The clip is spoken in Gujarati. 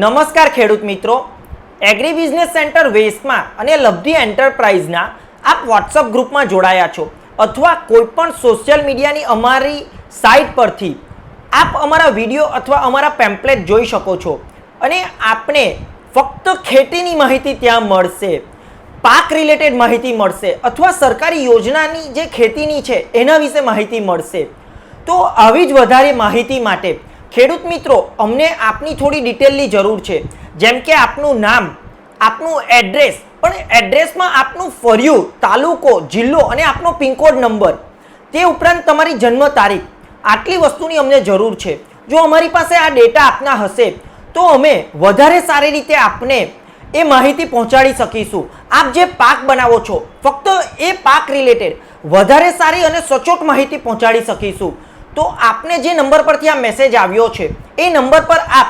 નમસ્કાર ખેડૂત મિત્રો. એગ્રી બિઝનેસ સેન્ટર વેસ્ટમાં અને લબ્ધી એન્ટરપ્રાઇઝના આપ વોટ્સઅપ ગ્રુપમાં જોડાયા છો અથવા કોઈપણ સોશિયલ મીડિયાની અમારી સાઇટ પરથી આપ અમારા વીડિયો અથવા અમારા પેમ્પલેટ જોઈ શકો છો. અને આપને ફક્ત ખેતીની માહિતી ત્યાં મળશે, પાક રિલેટેડ માહિતી મળશે અથવા સરકારી યોજનાની જે ખેતીની છે એના વિશે માહિતી મળશે. તો આવી જ વધારે માહિતી માટે ખેડૂત મિત્રો, અમને આપની થોડી ડિટેલની જરૂર છે. જેમ કે આપનું નામ, આપનું એડ્રેસ, પણ એડ્રેસમાં આપનું ફર્યું, તાલુકો, જિલ્લો અને આપનો પિનકોડ નંબર. તે ઉપરાંત તમારી જન્મ તારીખ. આટલી વસ્તુની અમને જરૂર છે. જો અમારી પાસે આ ડેટા આપના હશે, તો અમે વધારે સારી રીતે આપને એ માહિતી પહોંચાડી શકીશું. આપ જે પાક બનાવો છો, ફક્ત એ પાક રિલેટેડ વધારે સારી અને સચોટ માહિતી પહોંચાડી શકીશું. તો આપને જે નંબર પરથી આ મેસેજ આવ્યો છે એ નંબર પર આપ